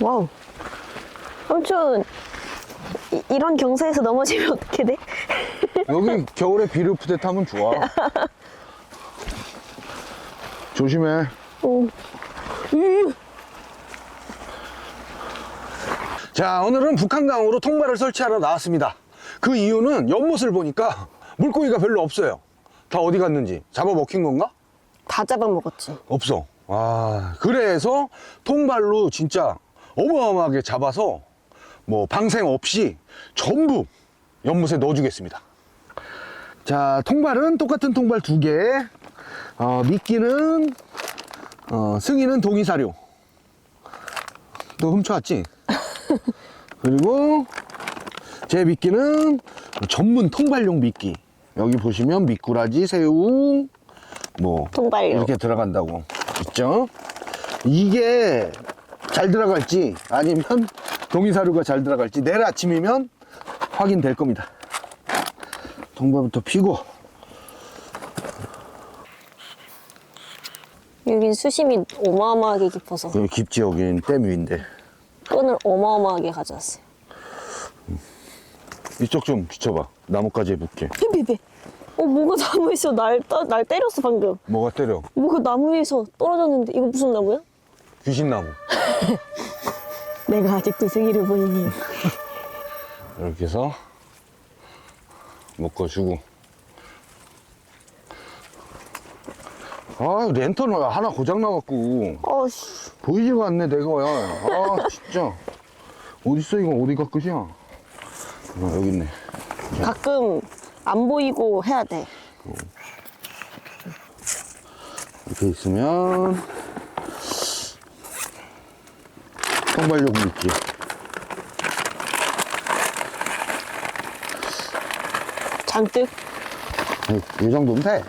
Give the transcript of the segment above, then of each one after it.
와우. 삼촌, 이, 이런 경사에서 넘어지면 어떻게 돼? 여기 겨울에 비루프대 타면 좋아. 조심해. 오. 자, 오늘은 북한강으로 통발을 설치하러 나왔습니다. 그 이유는 연못을 보니까 물고기가 별로 없어요. 다 어디 갔는지 잡아 먹힌 건가? 다 잡아먹었지. 없어. 아, 그래서 통발로 진짜 어마어마하게 잡아서 뭐 방생 없이 전부 연못에 넣어주겠습니다. 자, 통발은 똑같은 통발 두 개. 어, 미끼는 어, 승희는 동이사료. 너 훔쳐왔지? 그리고 제 미끼는 전문 통발용 미끼. 여기 보시면 미꾸라지, 새우, 뭐 통발용. 이렇게 들어간다고 있죠. 이게 잘 들어갈지 아니면 동이사료가 잘 들어갈지 내일 아침이면 확인될 겁니다. 통발부터 피고 여긴 수심이 어마어마하게 깊어서 여기 깊지 여긴 댐 위인데 끈을 어마어마하게 가져왔어요. 이쪽 좀 비춰봐 나뭇가지에 붙게 베베베. 어, 뭐가 나무에서 날, 떠, 날 때렸어, 방금. 뭐가 때려 뭐가 나무에서 떨어졌는데, 이거 무슨 나무야? 귀신나무 내가 아직도 승희를 보이니. 이렇게 해서 묶어주고. 아 랜턴 하나 고장 나갖고. 어씨. 보이지가 않네 내가. 아 진짜. 어딨어 이거? 어디가 끝이야? 아, 여기 있네. 가끔 안 보이고 해야 돼. 이렇게 있으면 통발용 미끼 잔뜩. 이, 이 정도면 돼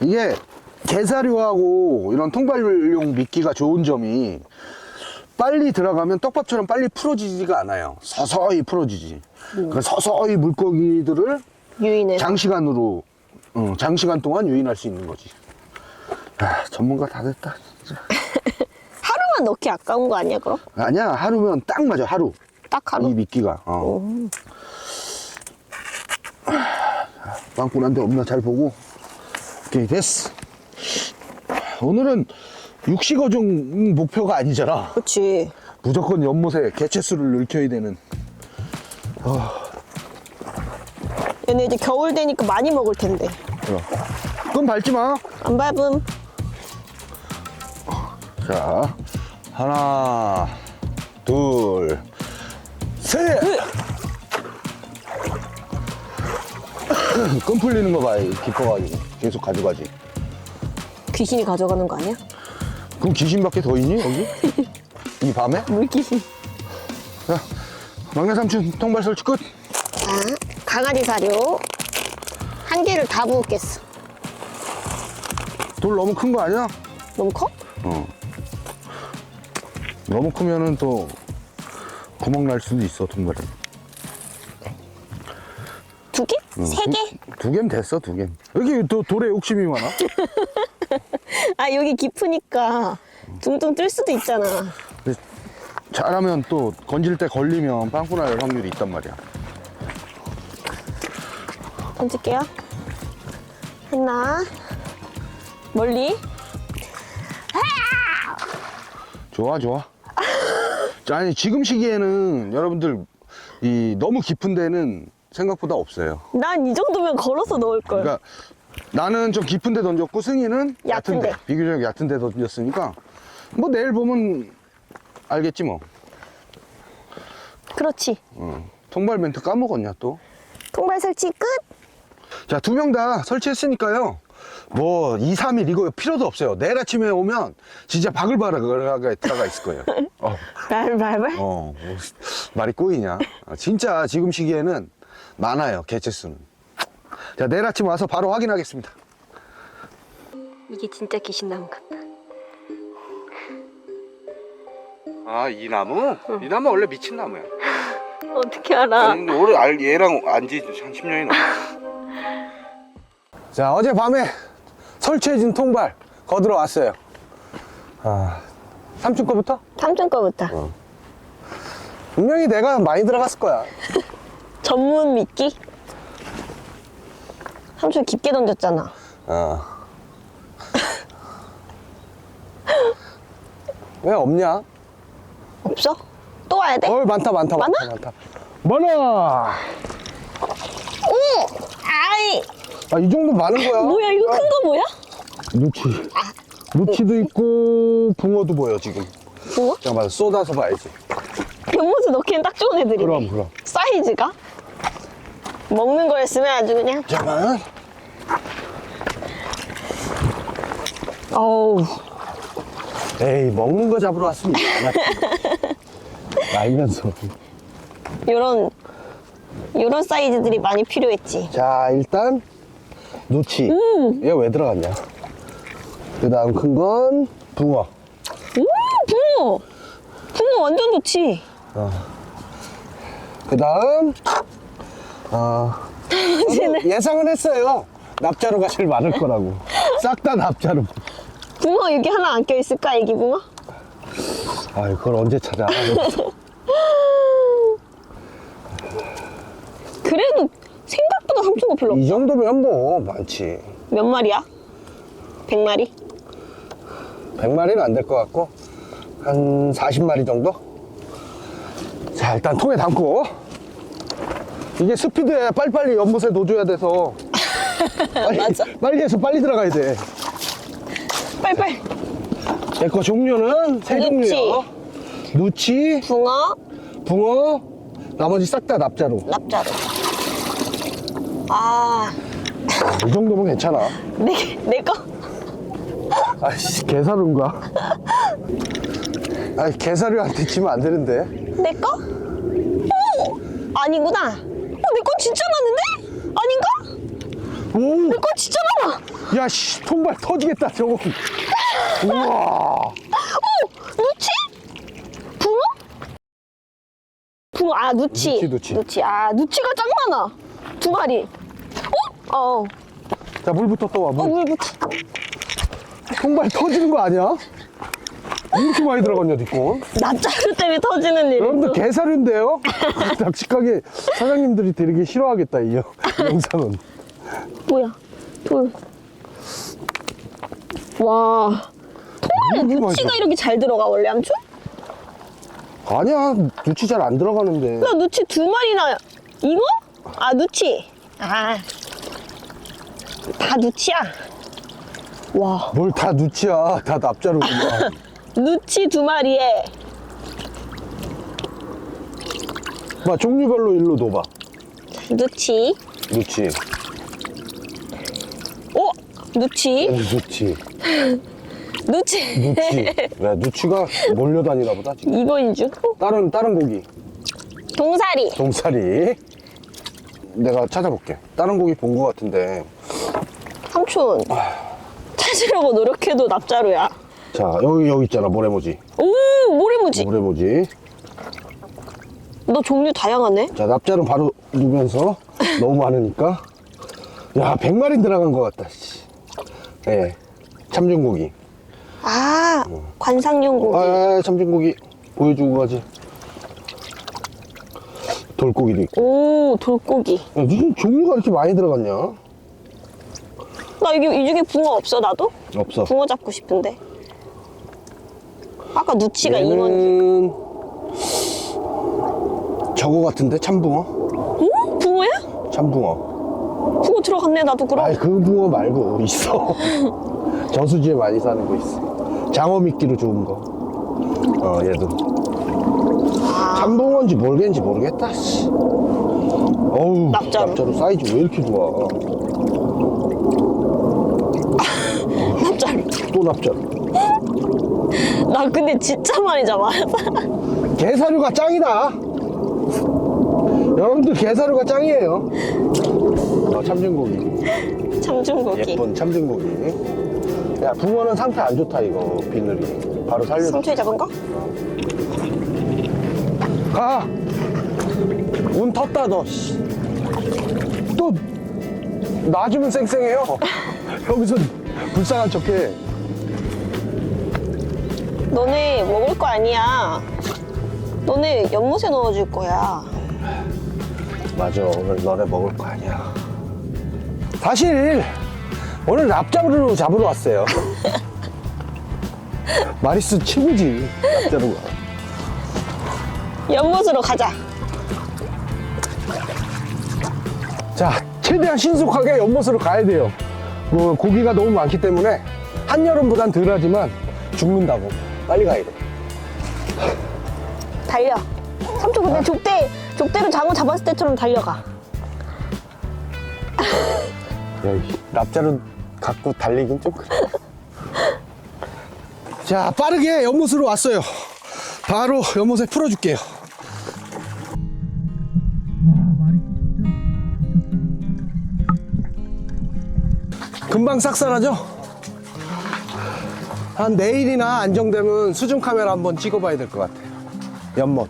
이게 게사료하고 이런 통발용 미끼가 좋은 점이 빨리 들어가면 떡밥처럼 빨리 풀어지지가 않아요 서서히 풀어지지 그러니까 서서히 물고기들을 유인해서. 장시간으로 어, 장시간 동안 유인할 수 있는 거지. 아, 전문가 다 됐다. 진짜. 하루만 넣기 아까운 거 아니야, 그럼? 아니야 하루면 딱 맞아 하루. 딱 하루? 이 미끼가. 어. 오. 빵꾸난 데 없나 잘 보고. 오케이 됐어. 오늘은 육식어종 목표가 아니잖아. 그치. 무조건 연못에 개체수를 늘켜야 되는. 얘네 이제 겨울 되니까 많이 먹을 텐데. 끈 밟지 마. 안 밟음. 자 하나 둘 셋. 끈 풀리는 거 봐, 깊어가지고 계속 가져가지. 귀신이 가져가는 거 아니야? 그럼 귀신밖에 더 있니 여기? 이 밤에? 물귀신. 자, 막내 삼촌 통발 설치 끝. 자, 강아지 사료. 한 개를 다 부었겠어. 돌 너무 큰 거 아니야? 너무 커? 어. 너무 크면은 또 구멍 날 수도 있어 통발은. 두 개? 세 개? 두 개면 됐어 두 개. 왜 이렇게 또 돌에 욕심이 많아? 아, 여기 깊으니까 둥둥 뜰 수도 있잖아. 근데 잘하면 또 건질 때 걸리면 빵꾸 날 확률이 있단 말이야. 던질게요. 하나. 멀리. 좋아 좋아. 자, 아니 지금 시기에는 여러분들 이 너무 깊은 데는 생각보다 없어요. 난 이 정도면 걸어서 넣을 걸. 그러니까 나는 좀 깊은 데 던졌고 승희는 얕은 얕은 데 데. 비교적 얕은 데 던졌으니까 뭐 내일 보면 알겠지 뭐. 그렇지. 어. 통발 멘트 까먹었냐 또. 통발 설치 끝. 자, 두 명 다 설치했으니까요. 뭐, 2, 3일 이거 필요도 없어요. 내일 아침에 오면 진짜 바글바글하게 들어가 있을 거예요. 어, 발발발. 어, 뭐, 말이 꼬이냐. 아, 진짜 지금 시기에는 많아요, 개체수는. 자, 내일 아침 와서 바로 확인하겠습니다. 이게 진짜 귀신 나무 같다. 아, 이 나무? 이 나무 원래 미친 나무야. 어떻게 알아? 알, 얘랑 안지 한 10년이 넘었어. 자, 어젯밤에 설치해진 통발 거들어 왔어요. 아, 삼촌 거부터? 삼촌 거부터. 어. 분명히 내가 많이 들어갔을 거야. 전문 미끼? 삼촌 깊게 던졌잖아. 어. 왜 없냐? 없어? 또 와야 돼? 어 많다 많다 많다 많아? 많다. 많아. 오! 아이! 아, 이 정도 많은 거야. 뭐야, 이거 큰 거 뭐야? 누치. 누치도 있고 붕어도 보여 지금. 붕어? 잠깐만 쏟아서 봐야지. 연못에 넣기엔 딱 좋은 애들이네. 그럼 그럼. 사이즈가? 먹는 거였으면 아주 그냥. 잠깐. 어우. 에이 먹는 거 잡으러 왔습니다. 알면서. 요런, 요런 사이즈들이 많이 필요했지. 자 일단 누치. 음. 얘가 왜 들어갔냐? 그 다음 큰 건 붕어. 오, 붕어! 붕어 완전 좋지. 그 다음 어, 쟤네. 예상은 했어요. 납자루가 제일 많을 거라고. 싹 다 납자루. 붕어 여기 하나 안 껴있을까, 애기 붕어? 아 그걸 언제 찾아? 그래도 생각보다 삼촌가 별로 이 정도면 뭐 많지. 몇 마리야? 100마리? 100마리는 안 될 것 같고 한 40마리 정도? 자 일단 통에 담고 이게 스피드에 빨리빨리 연못에 넣어줘야 돼서 빨리, 맞아. 빨리 해서 빨리 들어가야 돼. 빨빨. 내 거 종류는 세 누치. 종류요. 누치, 붕어, 붕어, 나머지 싹 다 납자루. 납자루. 아, 이 정도면 괜찮아. 내, 내 거? 아이씨, 개사루인가? 아이, 개사루한테 치면 안 되는데. 내 거? 오! 아니구나. 어, 내거 진짜 많은데? 아닌가? 오! 내거 진짜 많아. 야, 씨, 통발 터지겠다, 저거. 우와. 오! 누치? 붕어? 붕어, 아, 누치. 누치, 누치. 누치. 아, 누치가 짱 많아. 두 마리. 어? 어. 자, 물부터 떠와, 어, 물. 물부터. 통발 터지는 거 아니야? 이렇게 많이 들어갔냐, 니꺼? 납자루 때문에 터지는 일이. 여러분들 개사료인데요? 납치가게 사장님들이 되게 싫어하겠다, 이, 영- 영상은. 뭐야? 돌. 와. 통화에 이렇게 많이 누치가 들어- 이렇게 잘 들어가, 원래 암초? 아니야, 누치 잘 안 들어가는데. 나 누치 두 마리나. 이거? 아, 누치. 아. 다 누치야. 와. 뭘 다 누치야, 다 납자루구만. 누치 두 마리에. 봐, 종류별로 일로 둬봐. 누치. 누치, 오! 누치. 누치, 누치. 누치. 야, 누치가 몰려다니나 보다, 지금. 이거인 줄. 어, 다른, 다른 고기. 동사리. 동사리. 내가 찾아볼게. 다른 고기 본 거 같은데. 삼촌. 찾으려고 노력해도 납자루야. 자, 여기, 여기 있잖아, 모래모지. 오! 모래무지. 모래모지. 너 종류 다양하네. 자, 납자는 바로 누면서 너무 많으니까. 야, 100마리 들어간 것 같다, 씨. 예. 참전고기. 아, 관상용 고기. 아, 참전고기. 보여주고 가지. 돌고기도 있고. 오, 돌고기. 야, 무슨 종류가 이렇게 많이 들어갔냐? 나 이게 이 중에 붕어 없어 나도? 없어. 붕어 잡고 싶은데. 아까 누치가 네. 2원. 얘는 저거 같은데? 참붕어? 오? 붕어야? 참붕어. 붕어 들어갔네 나도 그럼. 아이, 그 붕어 말고 있어. 저수지에 많이 사는 거 있어. 장어 미끼로 좋은 거. 어, 얘도. 참붕어인지 뭘겠는지 모르겠다, 씨. 어우, 납자루. 사이즈 왜 이렇게 좋아? 납자루. 또 납자루. 나 근데 진짜 많이 잡아. 게사료가 짱이다. 여러분들 게사료가 짱이에요. 어, 참전고기. 참중고기. 예쁜 참전고기. 야, 붕어는 상태 안 좋다, 이거, 비늘이. 바로 살려줘. 삼촌이 잡은 거? 가! 운 텄다, 너. 씨. 또, 놔주면 쌩쌩해요. 여기서 불쌍한 척해. 너네 먹을 거 아니야. 너네 연못에 넣어줄 거야. 맞아 오늘 너네 먹을 거 아니야 사실 오늘 납작으로 잡으러 왔어요 마리수 최고지 납작으로 연못으로 가자. 자 최대한 신속하게 연못으로 가야 돼요 뭐 고기가 너무 많기 때문에 한여름보단 덜하지만 죽는다고 빨리 가야 돼 달려. 삼촌 근데 족대, 족대로 장어 잡았을 때처럼 달려가. 여기 납자로 갖고 달리긴 좀 그래. 자, 빠르게 연못으로 왔어요. 바로 연못에 풀어줄게요. 금방 싹살하죠? 한 내일이나 안정되면 수중 카메라 한번 찍어봐야 될 것 같아요. 연못.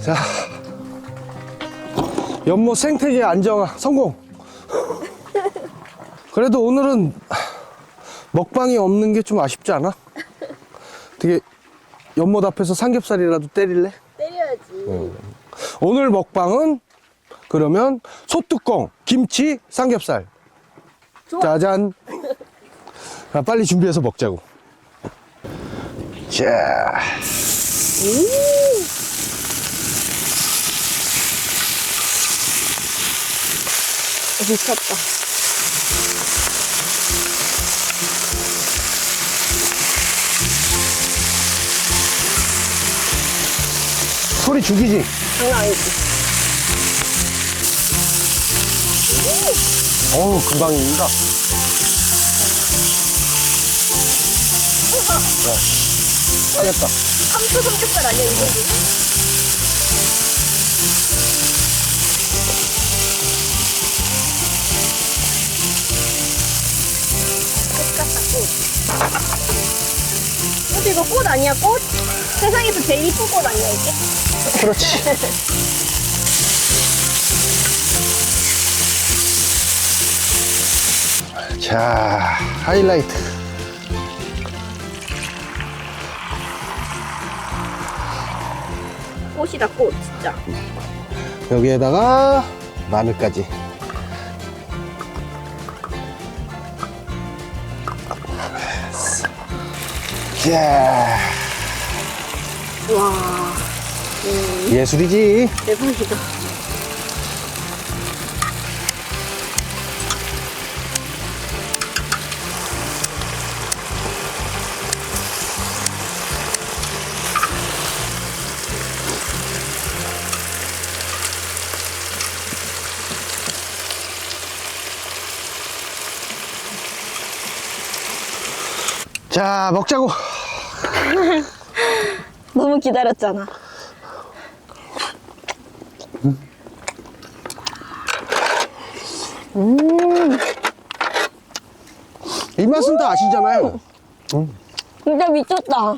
자, 연못 생태계 안정화 성공. 그래도 오늘은 먹방이 없는 게 좀 아쉽지 않아? 되게 연못 앞에서 삼겹살이라도 때릴래? 때려야지. 오늘 먹방은 그러면 소뚜껑, 김치, 삼겹살. 짜잔. 자, 빨리 준비해서 먹자고. 자. 미쳤다. 소리 죽이지? 장난 아니지. 어우, 금방 익는다. 네. 하겠다. 삼초 삼겹살 아니야, 이거 지금? 꽃 같다, 꽃. 근데 이거 꽃 아니야, 꽃? 세상에서 제일 이쁜 꽃 아니야, 이게? 그렇지. 자, 하이라이트. 꽃이다, 꽃, 진짜. 여기에다가 마늘까지. 자, 와, 예술이지. 대박이다. 자, 먹자고. 기다렸잖아. 이 맛은 다 아시잖아요. 진짜 미쳤다.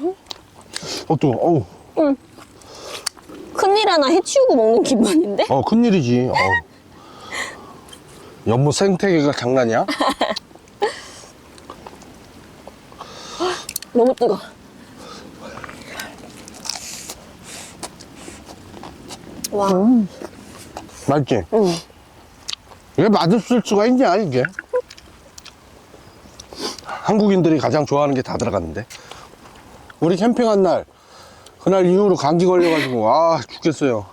어떠? 어우, 큰일 하나 해치우고 먹는 기분인데? 어, 큰일이지. 어. 연못 생태계가 장난이야? 너무 뜨거. 와, 맛있지? 응. 이게 맛없을 수가 있냐, 이게? 한국인들이 가장 좋아하는 게 다 들어갔는데. 우리 캠핑한 날, 그날 이후로 감기 걸려가지고, 아, 죽겠어요.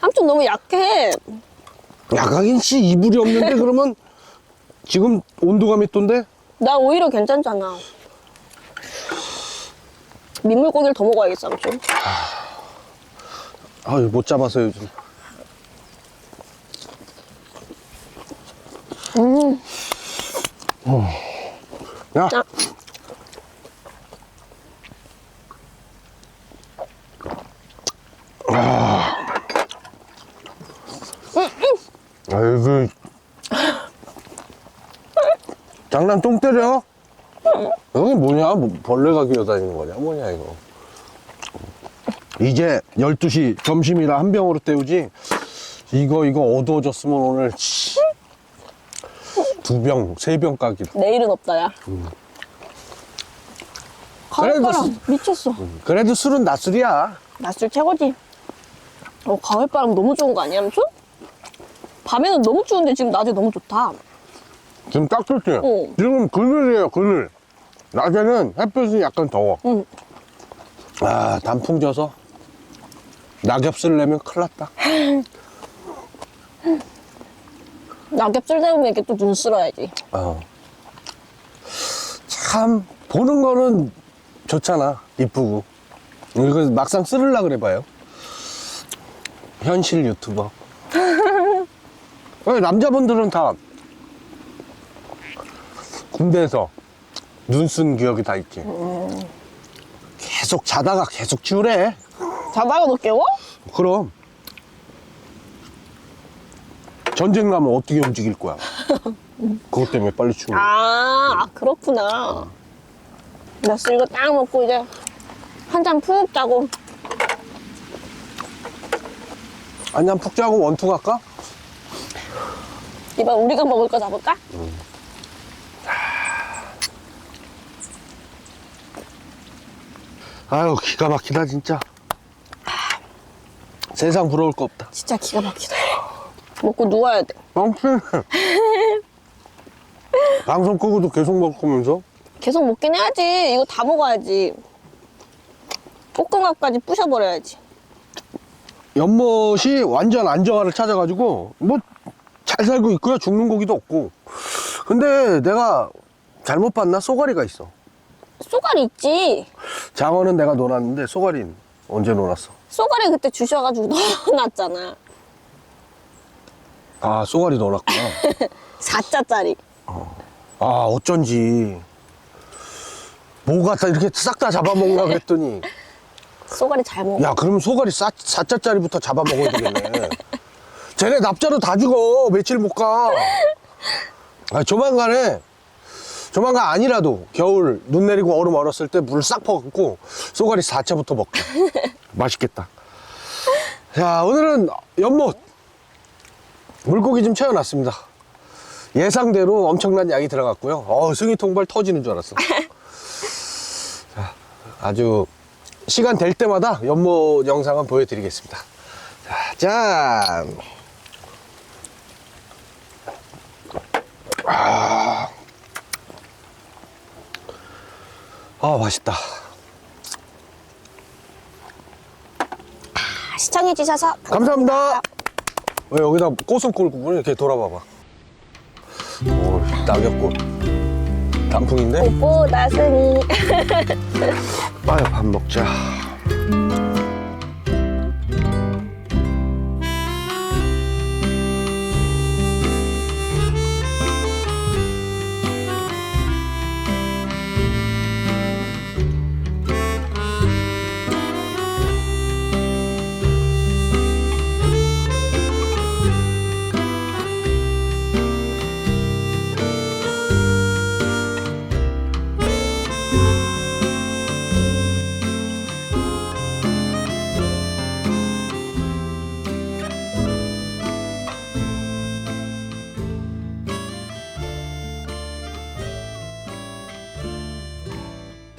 삼촌 너무 약해. 야각인 씨 이불이 없는데, 그러면 지금 온도가 몇 도인데? 나 오히려 괜찮잖아. 민물고기를 더 먹어야겠어, 삼촌. 아, 못 잡아서 요즘. 음, 야, 아, 아이고. 장난 똥 때려? 여기 뭐냐? 뭐 벌레가 기어다니는 거냐? 뭐냐, 이거. 이제 12시 점심이라 한 병으로 때우지. 이거, 이거 어두워졌으면 오늘, 씨, 두 병, 세 병 까기로. 내일은 없다, 야. 그래도 가을바람 미쳤어. 그래도 술은 낮술이야. 낮술 최고지. 어, 가을바람 너무 좋은 거 아니야, 삼촌? 밤에는 너무 추운데 지금 낮에 너무 좋다. 지금 딱 좋지? 어. 지금 그늘이에요, 그늘. 낮에는 햇볕이 약간 더워. 응. 아, 단풍 져서 낙엽 쓸려면 큰일 났다. 낙엽 쓸 때면 이렇게 또 눈 쓸어야지. 어. 참, 보는 거는 좋잖아. 이쁘고. 이거 막상 쓸으려 그래 봐요. 현실 유튜버. 왜 남자분들은 다 군대에서 눈 쓴 기억이 다 있지. 계속 자다가 계속 지우래. 자다가 너 깨워? 그럼. 전쟁 나면 어떻게 움직일 거야? 그것 때문에 빨리 치우는 거야. 아, 아, 그렇구나. 낮술 이거 딱 먹고 이제 한 잔 푹 자고. 아니, 한푹 자고 원투 갈까? 이번 우리가 먹을 거 잡을까? 아유, 기가 막히다, 진짜. 세상 부러울 거 없다. 진짜 기가 막히다. 먹고 누워야 돼. 방송 끄고도 계속 먹을 거면서? 계속 먹긴 해야지. 이거 다 먹어야지. 볶음밥까지 부셔버려야지. 연못이 완전 안정화를 찾아가지고, 뭐, 잘 살고 있고요. 죽는 고기도 없고. 근데 내가 잘못 봤나? 쏘가리가 있어. 쏘가리 있지. 장어는 내가 놀았는데, 쏘가리는 언제 놀았어? 쏘가리 그때 주셔가지고 넣어놨잖아. 아, 쏘가리 놀았구나. 4자짜리. 아, 어쩐지. 뭐가 다 이렇게 싹 다 잡아먹나 그랬더니. 쏘가리 잘 먹어. 야, 그럼 소가리 싸, 4자짜리부터 잡아먹어야 되겠네. 쟤네 납자로 다 죽어. 며칠 못 가. 아, 조만간에, 조만간 아니라도 겨울 눈 내리고 얼음 얼었을 때 물 싹 퍼갖고 소가리 4차부터 먹자. 맛있겠다. 자, 오늘은 연못. 물고기 좀 채워놨습니다. 예상대로 엄청난 양이 들어갔고요. 어, 승희 통발 터지는 줄 알았어. 자, 아주 시간 될 때마다 연못 영상은 보여드리겠습니다. 자, 짠! 아, 아 맛있다. 시청해주셔서 감사합니다. 왜 여기다 꽃은 꿀고 이렇게 돌아봐봐. 오, 낙엽꽃. 단풍인데? 뽀뽀 나승이. 아유, 밥 먹자.